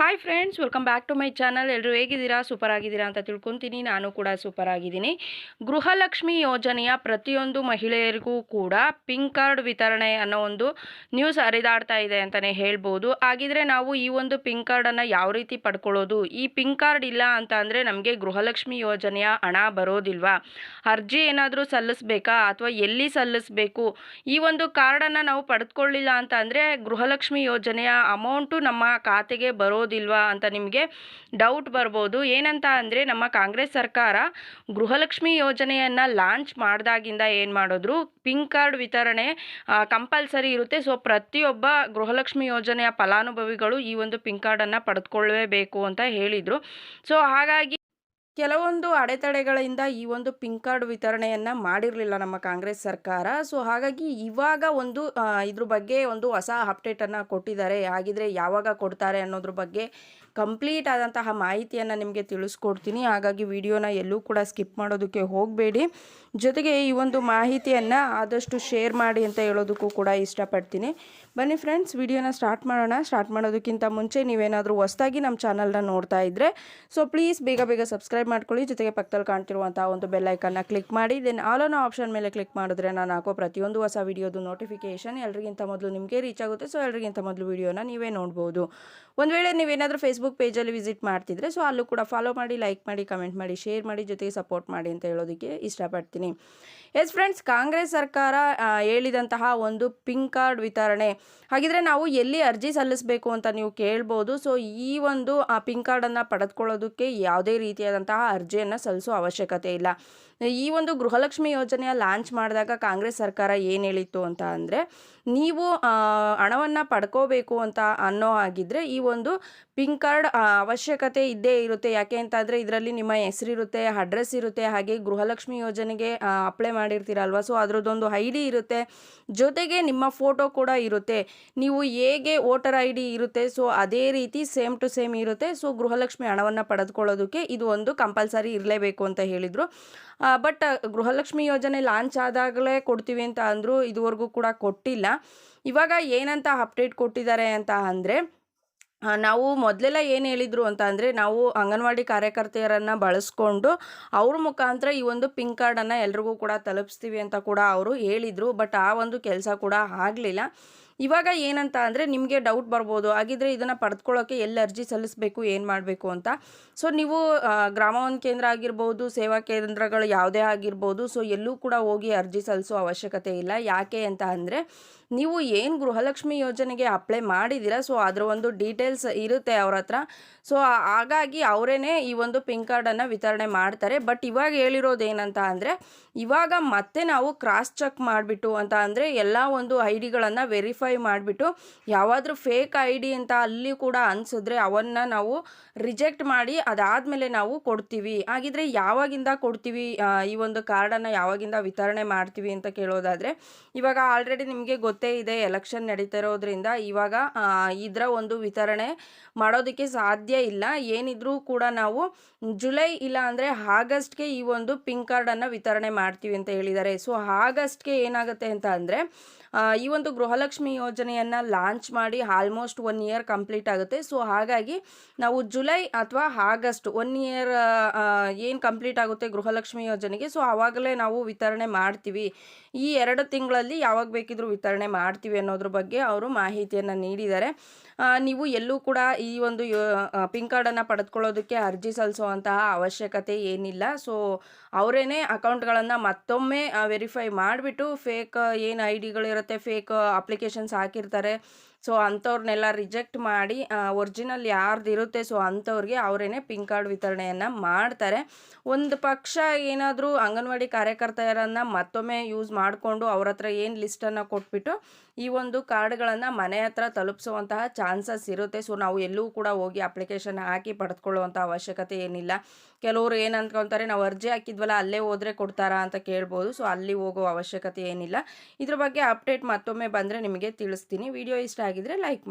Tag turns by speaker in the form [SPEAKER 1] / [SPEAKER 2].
[SPEAKER 1] Hi friends welcome back to my channel ಎಲ್ಲರೂ ಹೇಗಿದ್ದೀರಾ? Super ಆಗಿದ್ದೀರಾ ಅಂತ ತಿಳ್ಕೊತೀನಿ. ನಾನು ಕೂಡ ಸೂಪರ್ ಆಗಿದ್ದೀನಿ. ಗೃಹಲಕ್ಷ್ಮಿ ಯೋಜನೆಯ ಪ್ರತಿಯೊಂದು ಮಹಿಳೆಯರಿಗೂ ಕೂಡ ಪಿಂಕ್ ಕಾರ್ಡ್ ವಿತರಣೆ ಅನ್ನೋ ಒಂದು ನ್ಯೂಸ್ ಹರಿದಾಡ್ತಾ ಇದೆ ಅಂತಲೇ ಹೇಳ್ಬೋದು. ಹಾಗಿದ್ರೆ ನಾವು ಈ ಒಂದು ಪಿಂಕ್ ಕಾರ್ಡನ್ನು ಯಾವ ರೀತಿ ಪಡ್ಕೊಳ್ಳೋದು? ಈ ಪಿಂಕ್ ಕಾರ್ಡ್ ಇಲ್ಲ ಅಂತ ಅಂದರೆ ನಮಗೆ ಗೃಹಲಕ್ಷ್ಮಿ ಯೋಜನೆಯ ಹಣ ಬರೋದಿಲ್ವಾ? ಅರ್ಜಿ ಏನಾದರೂ ಸಲ್ಲಿಸ್ಬೇಕಾ? ಅಥವಾ ಎಲ್ಲಿ ಸಲ್ಲಿಸಬೇಕು? ಈ ಒಂದು ಕಾರ್ಡನ್ನು ನಾವು ಪಡೆದುಕೊಳ್ಳಿಲ್ಲ ಅಂತ ಅಂದರೆ ಗೃಹಲಕ್ಷ್ಮಿ ಯೋಜನೆಯ ಅಮೌಂಟು ನಮ್ಮ ಖಾತೆಗೆ ಬರೋದಿಲ್ವಾ ಅಂತ ನಿಮಗೆ ಡೌಟ್ ಬರ್ಬೋದು. ಏನಂತ ಅಂದರೆ ನಮ್ಮ ಕಾಂಗ್ರೆಸ್ ಸರ್ಕಾರ ಗೃಹಲಕ್ಷ್ಮಿ ಯೋಜನೆಯನ್ನು ಲಾಂಚ್ ಮಾಡಿದಾಗಿಂದ ಏನು ಮಾಡಿದ್ರು? ಪಿಂಕ್ ಕಾರ್ಡ್ ವಿತರಣೆ ಕಂಪಲ್ಸರಿ ಇರುತ್ತೆ. ಸೊ ಪ್ರತಿಯೊಬ್ಬ ಗೃಹಲಕ್ಷ್ಮಿ ಯೋಜನೆಯ ಫಲಾನುಭವಿಗಳು ಈ ಒಂದು ಪಿಂಕ್ ಕಾರ್ಡನ್ನು ಪಡೆದುಕೊಳ್ಳಬೇಕು ಅಂತ ಹೇಳಿದರು. ಸೊ ಹಾಗಾಗಿ ಕೆಲವೊಂದು ಅಡೆತಡೆಗಳಿಂದ ಈ ಒಂದು ಪಿಂಕ್ ಕಾರ್ಡ್ ವಿತರಣೆಯನ್ನು ಮಾಡಿರಲಿಲ್ಲ ನಮ್ಮ ಕಾಂಗ್ರೆಸ್ ಸರ್ಕಾರ. ಸೊ, ಹಾಗಾಗಿ ಇವಾಗ ಒಂದು ಇದ್ರ ಬಗ್ಗೆ ಒಂದು ಹೊಸ ಅಪ್ಡೇಟನ್ನು ಕೊಟ್ಟಿದ್ದಾರೆ. ಹಾಗಿದ್ರೆ ಯಾವಾಗ ಕೊಡ್ತಾರೆ ಅನ್ನೋದ್ರ ಬಗ್ಗೆ ಕಂಪ್ಲೀಟ್ ಆದಂತಹ ಮಾಹಿತಿಯನ್ನು ನಿಮಗೆ ತಿಳಿಸ್ಕೊಡ್ತೀನಿ. ಹಾಗಾಗಿ ವಿಡಿಯೋನ ಎಲ್ಲೂ ಕೂಡ ಸ್ಕಿಪ್ ಮಾಡೋದಕ್ಕೆ ಹೋಗಬೇಡಿ. ಜೊತೆಗೆ ಈ ಒಂದು ಮಾಹಿತಿಯನ್ನು ಆದಷ್ಟು ಶೇರ್ ಮಾಡಿ ಅಂತ ಹೇಳೋದಕ್ಕೂ ಕೂಡ ಇಷ್ಟಪಡ್ತೀನಿ. ಬನ್ನಿ ಫ್ರೆಂಡ್ಸ್ ವಿಡಿಯೋನ ಸ್ಟಾರ್ಟ್ ಮಾಡೋಣ. ಸ್ಟಾರ್ಟ್ ಮಾಡೋದಕ್ಕಿಂತ ಮುಂಚೆ ನೀವೇನಾದರೂ ಹೊಸದಾಗಿ ನಮ್ಮ ಚಾನಲ್ನ ನೋಡ್ತಾ ಇದ್ದರೆ ಸೊ ಪ್ಲೀಸ್ ಬೇಗ ಬೇಗ ಸಬ್ಸ್ಕ್ರೈಬ್ ಮಾಡ್ಕೊಳ್ಳಿ. ಜೊತೆಗೆ ಪಕ್ಕದಲ್ಲಿ ಕಾಣ್ತಿರುವಂತಹ ಒಂದು ಬೆಲ್ಲೈಕನ್ನ ಕ್ಲಿಕ್ ಮಾಡಿ. ದೆನ್ ಆಲ್ ಅನ್ನೋ ಆಪ್ಷನ್ ಮೇಲೆ ಕ್ಲಿಕ್ ಮಾಡಿದ್ರೆ ನಾನು ಹಾಕೋ ಪ್ರತಿಯೊಂದು ಹೊಸ ವಿಡಿಯೋದು ನೋಟಿಫಿಕೇಶನ್ ಎಲ್ರಿಗಿಂತ ಮೊದಲು ನಿಮಗೆ ರೀಚ್ ಆಗುತ್ತೆ. ಸೊ ಎಲ್ರಿಗಿಂತ ಮೊದಲು ವಿಡಿಯೋನ ನೀವೇ ನೋಡ್ಬೋದು. ಒಂದು ವೇಳೆ ನೀವೇನಾದರೂ ಫೇಸ್ಬುಕ್ ಪೇಜಲ್ಲಿ ವಿಸಿಟ್ ಮಾಡ್ತಿದ್ರೆ ಸೊ ಅಲ್ಲೂ ಕೂಡ ಫಾಲೋ ಮಾಡಿ ಲೈಕ್ ಮಾಡಿ ಕಮೆಂಟ್ ಮಾಡಿ ಶೇರ್ ಮಾಡಿ, ಜೊತೆಗೆ ಸಪೋರ್ಟ್ ಮಾಡಿ ಅಂತ ಹೇಳೋದಕ್ಕೆ ಇಷ್ಟಪಡ್ತೀನಿ. ಎಸ್ ಫ್ರೆಂಡ್ಸ್ ಕಾಂಗ್ರೆಸ್ ಸರ್ಕಾರ ಹೇಳಿದಂತಹ ಒಂದು ಪಿಂಕ್ ಕಾರ್ಡ್ ವಿತರಣೆ. ಹಾಗಿದ್ರೆ ನಾವು ಎಲ್ಲಿ ಅರ್ಜಿ ಸಲ್ಲಿಸಬೇಕು ಅಂತ ನೀವು ಕೇಳ್ಬೋದು. ಸೊ ಈ ಒಂದು, ಆ ಪಿಂಕ್ ಕಾರ್ಡನ್ನು ಪಡೆದುಕೊಳ್ಳೋದಕ್ಕೆ ಯಾವುದೇ ರೀತಿಯಾದಂತಹ ಅರ್ಜಿಯನ್ನು ಸಲ್ಲಿಸೋ ಅವಶ್ಯಕತೆ ಇಲ್ಲ. ಈ ಒಂದು ಗೃಹಲಕ್ಷ್ಮಿ ಯೋಜನೆಯ ಲಾಂಚ್ ಮಾಡಿದಾಗ ಕಾಂಗ್ರೆಸ್ ಸರ್ಕಾರ ಏನು ಹೇಳಿತ್ತು ಅಂತ ಅಂದರೆ, ನೀವು ಹಣವನ್ನು ಪಡ್ಕೋಬೇಕು ಅಂತ ಅನ್ನೋ ಆಗಿದ್ದರೆ ಈ ಒಂದು ಪಿಂಕ್ ಕಾರ್ಡ್ ಅವಶ್ಯಕತೆ ಇದ್ದೇ ಇರುತ್ತೆ. ಯಾಕೆ ಅಂತ ಅಂದರೆ ಇದರಲ್ಲಿ ನಿಮ್ಮ ಹೆಸರಿರುತ್ತೆ, ಅಡ್ರೆಸ್ ಇರುತ್ತೆ, ಹಾಗೆ ಗೃಹಲಕ್ಷ್ಮಿ ಯೋಜನೆಗೆ ಅಪ್ಲೈ ಮಾಡಿರ್ತೀರಲ್ವ? ಸೊ ಅದರದ್ದೊಂದು ಐ ಡಿ ಇರುತ್ತೆ. ಜೊತೆಗೆ ನಿಮ್ಮ ಫೋಟೋ ಕೂಡ ಇರುತ್ತೆ. ನೀವು ಹೇಗೆ ವೋಟರ್ ಐ ಡಿ ಇರುತ್ತೆ? ಸೊ ಅದೇ ರೀತಿ ಸೇಮ್ ಟು ಸೇಮ್ ಇರುತ್ತೆ. ಸೊ ಗೃಹಲಕ್ಷ್ಮಿ ಹಣವನ್ನು ಪಡೆದುಕೊಳ್ಳೋದಕ್ಕೆ ಇದು ಒಂದು ಕಂಪಲ್ಸರಿ ಇರಲೇಬೇಕು ಅಂತ ಹೇಳಿದರು. ಬಟ್ ಗೃಹಲಕ್ಷ್ಮಿ ಯೋಜನೆ ಲಾಂಚ್ ಆದಾಗಲೇ ಕೊಡ್ತೀವಿ ಅಂತ ಅಂದರು ಇದುವರೆಗೂ ಕೂಡ ಕೊಟ್ಟಿಲ್ಲ. ಇವಾಗ ಏನಂತ ಅಪ್ಡೇಟ್ ಕೊಟ್ಟಿದ್ದಾರೆ ಅಂತ ಅಂದರೆ ನಾವು ಮೊದಲೆಲ್ಲ ಏನು ಹೇಳಿದರು ಅಂತ ಅಂದರೆ, ನಾವು ಅಂಗನವಾಡಿ ಕಾರ್ಯಕರ್ತೆಯರನ್ನು ಬಳಸ್ಕೊಂಡು ಅವ್ರ ಮುಖಾಂತರ ಈ ಒಂದು ಪಿಂಕ್ ಕಾರ್ಡನ್ನು ಎಲ್ರಿಗೂ ಕೂಡ ತಲುಪಿಸ್ತೀವಿ ಅಂತ ಕೂಡ ಅವರು ಹೇಳಿದರು. ಬಟ್, ಆ ಒಂದು ಕೆಲಸ ಕೂಡ ಆಗಲಿಲ್ಲ. ಇವಾಗ ಏನಂತ ಅಂದರೆ ನಿಮಗೆ ಡೌಟ್ ಬರ್ಬೋದು. ಹಾಗಿದ್ರೆ ಇದನ್ನು ಪಡೆದುಕೊಳ್ಳೋಕ್ಕೆ ಎಲ್ಲಿ ಅರ್ಜಿ ಸಲ್ಲಿಸಬೇಕು, ಏನು ಮಾಡಬೇಕು ಅಂತ. ಸೊ ನೀವು ಗ್ರಾಮವನ್ ಕೇಂದ್ರ ಆಗಿರ್ಬೋದು, ಸೇವಾ ಕೇಂದ್ರಗಳು ಯಾವುದೇ ಆಗಿರ್ಬೋದು ಸೊ ಎಲ್ಲೂ ಕೂಡ ಹೋಗಿ ಅರ್ಜಿ ಸಲ್ಲಿಸೋ ಅವಶ್ಯಕತೆ ಇಲ್ಲ. ಯಾಕೆ ಅಂತ ಅಂದರೆ, ನೀವು ಏನು ಗೃಹಲಕ್ಷ್ಮಿ ಯೋಜನೆಗೆ ಅಪ್ಲೈ ಮಾಡಿದ್ದೀರಾ ಸೊ ಅದರ ಒಂದು ಡೀಟೇಲ್ಸ್ ಇರುತ್ತೆ ಅವ್ರ ಹತ್ರ. ಸೊ ಹಾಗಾಗಿ ಅವರೇ ಈ ಒಂದು ಪಿನ್ ಕಾರ್ಡನ್ನು ವಿತರಣೆ ಮಾಡ್ತಾರೆ. ಬಟ್ ಇವಾಗ ಹೇಳಿರೋದು ಏನಂತ ಅಂದರೆ, ಇವಾಗ ಮತ್ತೆ ನಾವು ಕ್ರಾಸ್ ಚೆಕ್ ಮಾಡಿಬಿಟ್ಟು ಅಂತ ಅಂದರೆ ಎಲ್ಲ ಒಂದು ಐ ಡಿಗಳನ್ನು ವೆರಿಫೈ ಮಾಡಿಬಿಟ್ಟು ಯಾವಾದರೂ ಫೇಕ್ ಐ ಡಿ ಅಂತ ಅಲ್ಲಿ ಕೂಡ ಅನಿಸಿದ್ರೆ ಅವನ್ನು ನಾವು ರಿಜೆಕ್ಟ್ ಮಾಡಿ ಅದಾದಮೇಲೆ ನಾವು ಕೊಡ್ತೀವಿ. ಹಾಗಿದ್ರೆ ಯಾವಾಗಿಂದ ಕೊಡ್ತೀವಿ? ಈ ಒಂದು ಕಾರ್ಡನ್ನು ಯಾವಾಗಿಂದ ವಿತರಣೆ ಮಾಡ್ತೀವಿ ಅಂತ ಕೇಳೋದಾದರೆ ಇವಾಗ ಆಲ್ರೆಡಿ ನಿಮಗೆ ಗೊತ್ತೇ ಇದೆ ಎಲೆಕ್ಷನ್ ನಡೀತಾ ಇರೋದ್ರಿಂದ ಇವಾಗ ಇದರ ಒಂದು ವಿತರಣೆ ಮಾಡೋದಕ್ಕೆ ಸಾಧ್ಯ ಇಲ್ಲ. ಏನಿದ್ರೂ ಕೂಡ ನಾವು ಜುಲೈ ಇಲ್ಲ ಅಂದರೆ ಆಗಸ್ಟ್ಗೆ ಈ ಒಂದು ಪಿಂಕ್ ಕಾರ್ಡನ್ನು ವಿತರಣೆ ಮಾಡ್ತೀವಿ ಅಂತ ಹೇಳಿದ್ದಾರೆ. ಸೊ ಆಗಸ್ಟ್ಗೆ ಏನಾಗುತ್ತೆ ಅಂತ ಅಂದರೆ ಈ ಒಂದು ಗೃಹಲಕ್ಷ್ಮಿ ಯೋಜನೆಯನ್ನು ಲಾಂಚ್ ಮಾಡಿ ಆಲ್ಮೋಸ್ಟ್ ಒನ್ ಇಯರ್ ಕಂಪ್ಲೀಟ್ ಆಗುತ್ತೆ. ಸೊ ಹಾಗಾಗಿ ನಾವು ಜುಲೈ ಅಥವಾ ಆಗಸ್ಟ್ ಒನ್ ಇಯರ್ ಏನು ಕಂಪ್ಲೀಟ್ ಆಗುತ್ತೆ ಗೃಹಲಕ್ಷ್ಮಿ ಯೋಜನೆಗೆ? ಸೊ ಆವಾಗಲೇ ನಾವು ವಿತರಣೆ ಮಾಡ್ತೀವಿ. ಈ ಎರಡು ತಿಂಗಳಲ್ಲಿ ಯಾವಾಗ ಬೇಕಿದ್ರೂ ವಿತರಣೆ ಮಾಡ್ತೀವಿ ಅನ್ನೋದ್ರ ಬಗ್ಗೆ ಅವರು ಮಾಹಿತಿಯನ್ನು ನೀಡಿದ್ದಾರೆ. ನೀವು ಎಲ್ಲೂ ಕೂಡ ಈ ಒಂದು ಪಿಂಕ್ ಕಾರ್ಡನ್ನು ಪಡೆದುಕೊಳ್ಳೋದಕ್ಕೆ ಅರ್ಜಿ ಸಲ್ಲಿಸುವಂತಹ ಅವಶ್ಯಕತೆ ಏನಿಲ್ಲ. ಸೊ ಅವರೇನೆ ಅಕೌಂಟ್ಗಳನ್ನು ಮತ್ತೊಮ್ಮೆ ವೆರಿಫೈ ಮಾಡಿಬಿಟ್ಟು ಫೇಕ್ ಏನು ಐ ಡಿಗಳಿರುತ್ತೆ ಫೇಕ್ ಅಪ್ಲಿಕೇಶನ್ಸ್ ಹಾಕಿರ್ತಾರೆ. ಸೊ ಅಂಥವ್ರನ್ನೆಲ್ಲ ರಿಜೆಕ್ಟ್ ಮಾಡಿ ಒರಿಜಿನಲ್ ಯಾರ್ದು ಇರುತ್ತೆ ಸೊ ಅಂಥವ್ರಿಗೆ ಅವರೇನೆ ಪಿಂಕ್ ಕಾರ್ಡ್ ವಿತರಣೆಯನ್ನು ಮಾಡ್ತಾರೆ. ಒಂದು ಪಕ್ಷ ಏನಾದರೂ ಅಂಗನವಾಡಿ ಕಾರ್ಯಕರ್ತೆಯರನ್ನು ಮತ್ತೊಮ್ಮೆ ಯೂಸ್ ಮಾಡಿಕೊಂಡು ಅವ್ರ ಹತ್ರ ಏನು ಲಿಸ್ಟನ್ನು ಕೊಟ್ಬಿಟ್ಟು ಈ ಒಂದು ಕಾರ್ಡ್ಗಳನ್ನು ಮನೆ ಹತ್ರ ತಲುಪಿಸುವಂತಹ ಚಾನ್ಸಸ್ ಇರುತ್ತೆ. ಸೊ ನಾವು ಎಲ್ಲೂ ಕೂಡ ಹೋಗಿ ಅಪ್ಲಿಕೇಶನ್ ಹಾಕಿ ಪಡೆದುಕೊಳ್ಳುವಂಥ ಅವಶ್ಯಕತೆ ಏನಿಲ್ಲ. ಕೆಲವರು ಏನು ಅಂದ್ಕೊತಾರೆ ನಾವು ಅರ್ಜಿ ಹಾಕಿದ್ವಲ್ಲ, ಅಲ್ಲೇ ಹೋದರೆ ಕೊಡ್ತಾರಾ ಅಂತ ಕೇಳ್ಬೋದು. ಸೊ ಅಲ್ಲಿ ಹೋಗೋ ಅವಶ್ಯಕತೆ ಏನಿಲ್ಲ. ಇದ್ರ ಬಗ್ಗೆ ಅಪ್ಡೇಟ್ ಮತ್ತೊಮ್ಮೆ ಬಂದರೆ ನಿಮಗೆ ತಿಳಿಸ್ತೀನಿ. ವಿಡಿಯೋ ಇಷ್ಟ ಆಗಿದ್ರೆ ಲೈಕ್